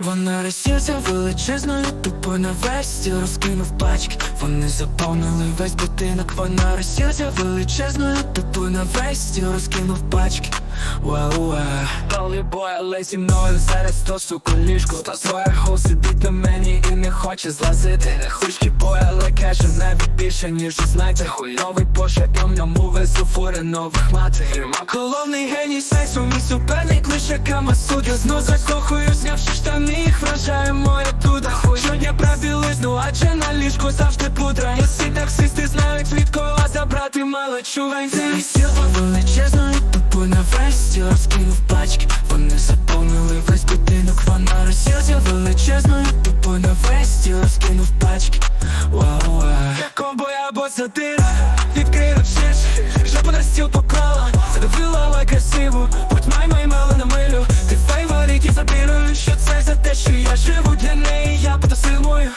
Вона розсілася величезною тупо на весь розкинув пачки. Вони заповнили весь будинок. Вона розсілася величезною тупо на весь розкинув пачки Голий бой, але зі мною зараз то суку ліжку Та гол сидить на мені і не хоче злазити. Хучки бой, але каже навіть більше, ніж знаєте Хуйовий пошеп, я в ньому везу фури нових матерів Головний геній сексу, мій суперник лише камасуд Я знов закохую, знявши штани, їх вражає моя туда Хуй, щодня білизну, адже на ліжку завжди пудра. І всі таксисти знають від кого забрати мало чувань. Землі сіла величезною тупо на весь стіл розкинув пачки. Вони заповнили весь будинок, вона розсілася величезною тупо на весь розкинув пачки. Вау, ковбой або задира Відкрив шиш, жопу на стіл поклала. Задавила, але красиво Будь май май мали на милю. Ти фейворит і забірую, що це за те, що я живу для неї, я потасилую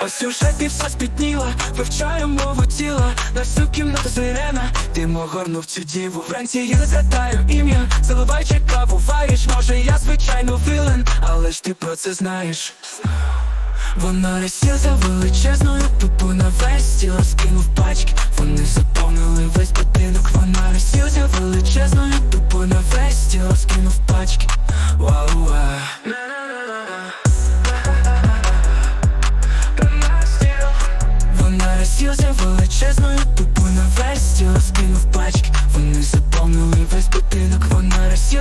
Ось сюжеті все спітніла, вивчаю мову тіла. На всю кімнату сирена, ти могорнув цю діву. Вранці я не згадаю ім'я, заливаючи каву вариш Може я звичайно вилен, але ж ти про це знаєш. Вона розсілася величезною тупо на весь тіло скинув пачки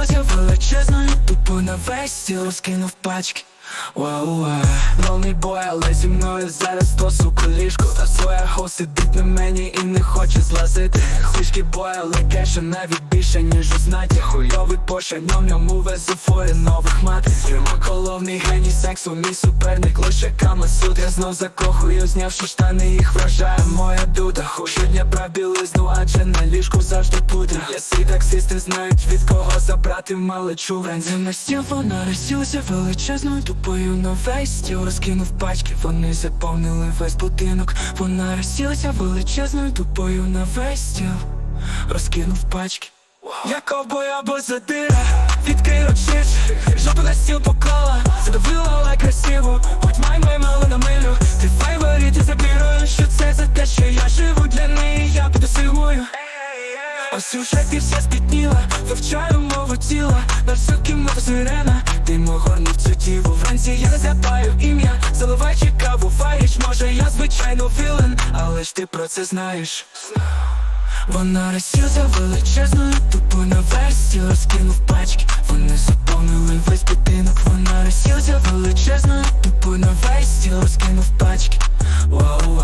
Розсілася величезною тупо на весь стіл розкинув пачки Вау бой, але зі мною зараз то суку Та своя хол сидить на мені і не хоче злазити. Хлишки бой, але кеша навіть більше, ніж у знаті. Хуйовий пошаль, в ньому везу фори нових матриців Головний геній сексу, мій суперник, лише камасуд Я знов закохую, знявши штани, їх вражає моя дуда. Щодня білизну, адже на ліжку завжди пудра. Я всі таксисти знають від кого забрати малечу. Вранці на стіл вона розсілася величезною тупою на весь стіл розкинув пачки Вони заповнили весь будинок. Вона розсілася величезною тупою на весь стіл розкинув пачки. Я ковбой або задира, відкрий очиш, жопу на стіл поклала, задавила, але красиво, будь май май мало на милю, ти фейворит і забірую, що це за те, що я живу для неї, я підосилую. Ось уже ти вся спітніла, вивчаю мову тіла, на всю кімнату сирена, діву Вранці я не ім'я, заливаючи каву варіч, може я звичайно вілен, але ж ти про це знаєш. Вона розсілася величезною тупо на весь стіл розкинув пачки. Вони заповнили весь будинок. Вона розсілася величезною тупо на весь стіл розкинув пачки. Вау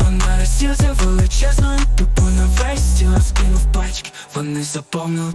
Вона розсілася величезною